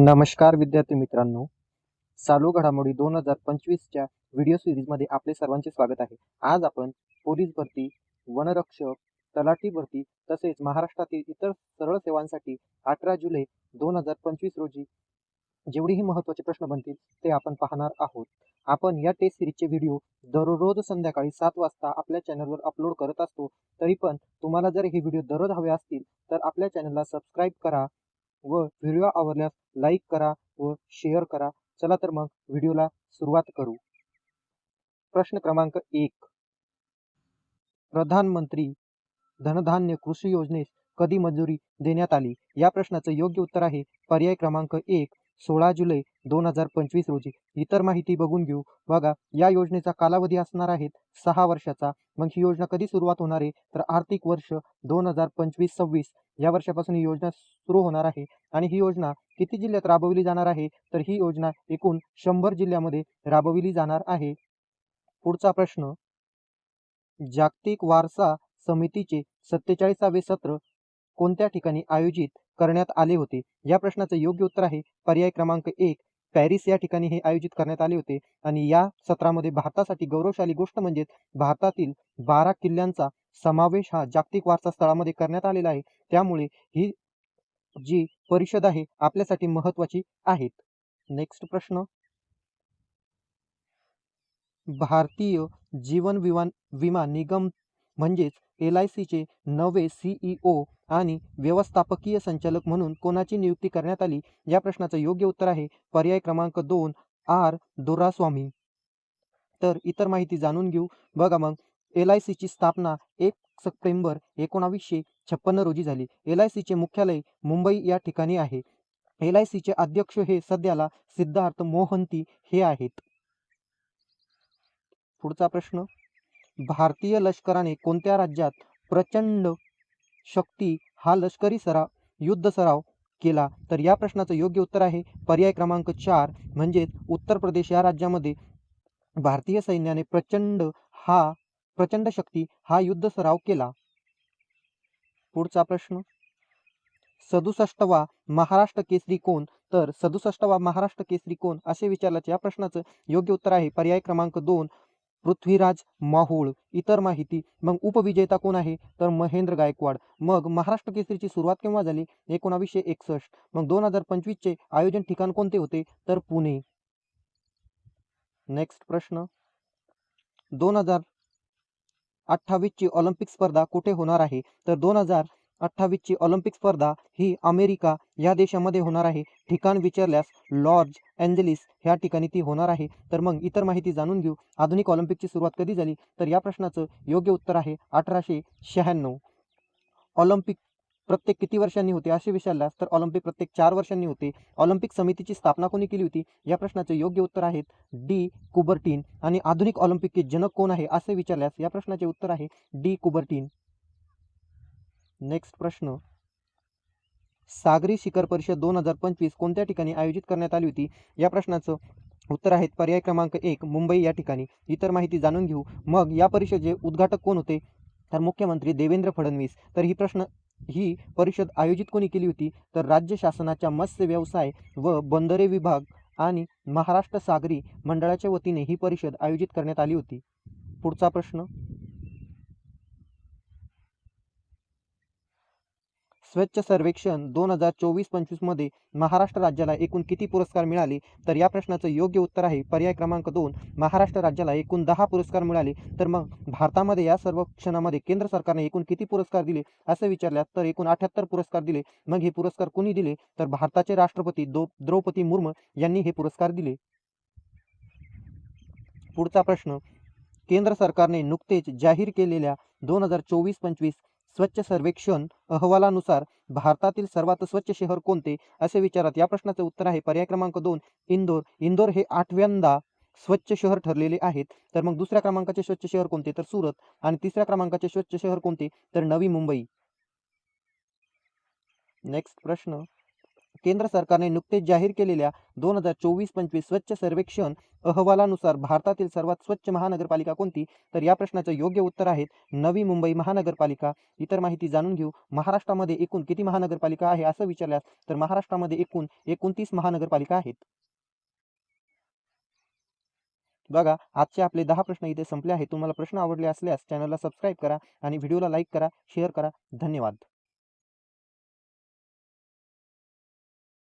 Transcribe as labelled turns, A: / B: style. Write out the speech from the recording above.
A: नमस्कार विद्यार्थी मित्रांनो. चालू घडामोडी दोन हजार पंचवीसच्या व्हिडिओ सिरीजमध्ये आपले सर्वांचे स्वागत आहे. आज आपण पोलीस भरती वनरक्षक तलाठी भरती तसेच महाराष्ट्रातील इतर सरळ सेवांसाठी अठरा जुलै दोन हजार पंचवीस रोजी जेवढेही महत्त्वाचे प्रश्न बनतील ते आपण पाहणार आहोत. आपण या टेस्ट सिरीजचे व्हिडिओ दररोज संध्याकाळी सात वाजता आपल्या चॅनलवर अपलोड करत असतो तरी पण तुम्हाला जर हे व्हिडिओ दररोज हवे असतील तर आपल्या चॅनलला सबस्क्राईब करा. व व्हिडिओ आवडल्यास लाईक करा व शेअर करा. चला तर मग व्हिडिओला सुरुवात करू. प्रश्न क्रमांक एक. प्रधानमंत्री धनधान्य कृषी योजनेस कधी मंजुरी देण्यात आली? या प्रश्नाचं योग्य उत्तर आहे पर्याय क्रमांक एक. सोळा जुलै दोन हजार पंचवीस रोजी. इतर माहिती बघून घेऊ. बघा या योजनेचा कालावधी असणार आहे सहा वर्षाचा. मग ही योजना कधी सुरुवात होणार आहे? तर आर्थिक वर्ष दोन हजार पंचवीस सव्वीस. या वर्षापासून ही योजना सुरू होणार आहे. आणि ही योजना किती जिल्ह्यात राबवली जाणार आहे? तर ही योजना एकूण शंभर जिल्ह्यामध्ये राबविली जाणार आहे. पुढचा प्रश्न. जागतिक वारसा समितीचे सत्तेचाळीसावे सत्र कोणत्या ठिकाणी आयोजित करण्यात आले होते? या प्रश्नाचं योग्य उत्तर आहे पर्याय क्रमांक एक पॅरिस या ठिकाणी हे आयोजित करण्यात आले होते. आणि या सत्रामध्ये भारतासाठी गौरवशाली गोष्ट म्हणजे भारतातील बारा किल्ल्यांचा समावेश हा जागतिक वारसा स्थळामध्ये करण्यात आलेला आहे. त्यामुळे ही जी परिषद आहे आपल्यासाठी महत्वाची आहेत नेक्स्ट प्रश्न. भारतीय जीवन विमा विमा निगम म्हणजेच एल आय सीचे नवे सीईओ आणि व्यवस्थापकीय संचालक म्हणून कोणाची नियुक्ती करण्यात आली? या प्रश्नाचं योग्य उत्तर आहे पर्याय क्रमांक दोन आर दोरास्वामी तर इतर माहिती जाणून घेऊ. बघा मग एल आय सीची स्थापना एक सप्टेंबर एकोणावीसशे छप्पन्न रोजी झाली. एल आय सीचे मुख्यालय मुंबई या ठिकाणी आहे. एल आय सीचे अध्यक्ष हे सध्याला सिद्धार्थ मोहंती हे आहेत. पुढचा प्रश्न भारतीय लष्कराने कोणत्या राज्यात प्रचंड शक्ती हा लष्करी सराव युद्ध सराव केला? तर या प्रश्नाचं योग्य उत्तर आहे पर्याय क्रमांक चार म्हणजेच उत्तर प्रदेश या राज्यामध्ये भारतीय सैन्याने प्रचंड हा प्रचंड शक्ती हा युद्ध सराव केला. पुढचा प्रश्न. सदुसष्टवा महाराष्ट्र केसरी कोण? तर सदुसष्टवा महाराष्ट्र केसरी कोण? असे विचारल्याचे या प्रश्नाचं योग्य उत्तर आहे पर्याय क्रमांक दोन पृथ्वीराज माहूळ इतर माहिती. मग उपविजेता कोण आहे? तर महेंद्र गायकवाड. मग महाराष्ट्र केसरीची सुरुवात केव्हा झाली? एकोणावीसशे एकसष्ट. मग दोन हजार पंचवीसचे आयोजन ठिकाण कोणते होते? तर पुणे. नेक्स्ट प्रश्न. दोन हजार अठ्ठावीसची ऑलिम्पिक स्पर्धा कुठे होणार आहे? तर दोन हजार अठ्ठावीसची ऑलिम्पिक स्पर्धा ही अमेरिका या देशामध्ये होणार आहे. ठिकाण विचारल्यास लॉर्ज एंजलिस ह्या ठिकाणी ती होणार आहे. तर मग इतर माहिती जाणून घेऊ. आधुनिक ऑलिम्पिकची सुरुवात कधी झाली? तर या प्रश्नाचं योग्य उत्तर आहे अठराशे शहाण्णव. ऑलिम्पिक प्रत्येक किती वर्षांनी होते असे विचारल्यास तर ऑलिम्पिक प्रत्येक चार वर्षांनी होते. ऑलिम्पिक समितीची स्थापना कोणी केली होती? या प्रश्नाचे योग्य उत्तर आहेत डी कुबर्टीन. आणि आधुनिक ऑलिम्पिकचे जनक कोण आहे असे विचारल्यास या प्रश्नाचे उत्तर आहे डी कुबर्टीन. नेक्स्ट प्रश्न. सागरी शिखर परिषद दोन हजार पंचवीस कोणत्या ठिकाणी आयोजित करण्यात आली होती? या प्रश्नाचं उत्तर आहेत पर्याय क्रमांक एक मुंबई या ठिकाणी. इतर माहिती जाणून घेऊ. मग या परिषदेचे उद्घाटक कोण होते? तर मुख्यमंत्री देवेंद्र फडणवीस. तर ही प्रश्न ही परिषद आयोजित कोणी केली होती? तर राज्य शासनाच्या मत्स्य व्यवसाय व बंदरे विभाग आणि महाराष्ट्र सागरी मंडळाच्या वतीने ही परिषद आयोजित करण्यात आली होती. पुढचा प्रश्न. स्वच्छ सर्वेक्षण दोन हजार चोवीस पंचवीसमध्ये महाराष्ट्र राज्याला एकूण किती पुरस्कार मिळाले? तर या प्रश्नाचं योग्य उत्तर आहे पर्याय क्रमांक दोन. महाराष्ट्र राज्याला एकूण दहा पुरस्कार मिळाले. तर मग भारतामध्ये या सर्वेक्षणामध्ये केंद्र सरकारने एकूण किती पुरस्कार दिले? असं विचारल्यास तर एकूण अठ्याहत्तर पुरस्कार दिले. मग हे पुरस्कार कोणी दिले? तर भारताचे राष्ट्रपती दो द्रौपदी मुर्मू यांनी हे पुरस्कार दिले. पुढचा प्रश्न. केंद्र सरकारने नुकतेच जाहीर केलेल्या दोन हजार चोवीस पंचवीस स्वच्छ सर्वेक्षण अहवालानुसार भारतातील सर्वात स्वच्छ शहर कोणते? असे विचारात या प्रश्नाचे उत्तर आहे. पर्याय क्रमांक दोन इंदोर. इंदोर हे आठव्यांदा स्वच्छ शहर ठरलेले आहेत. तर मग दुसऱ्या क्रमांकाचे स्वच्छ शहर कोणते? तर सुरत. आणि तिसऱ्या क्रमांकाचे स्वच्छ शहर कोणते? तर नवी मुंबई. नेक्स्ट प्रश्न. केंद्र सरकारने नुकतेच जाहीर केलेल्या दोन हजार चोवीस पंचवीस स्वच्छ सर्वेक्षण अहवालानुसार भारतातील सर्वात स्वच्छ महानगरपालिका कोणती? तर या प्रश्नाचं योग्य उत्तर आहेत नवी मुंबई महानगरपालिका. इतर माहिती जाणून घेऊ. महाराष्ट्रामध्ये एकूण किती महानगरपालिका आहे असं विचारल्यास तर महाराष्ट्रामध्ये एकूण एकोणतीस महानगरपालिका आहेत. बघा आजचे आपले दहा प्रश्न इथे संपले आहेत. तुम्हाला प्रश्न आवडले असल्यास चॅनलला सबस्क्राईब करा आणि व्हिडिओला लाईक करा शेअर करा. धन्यवाद.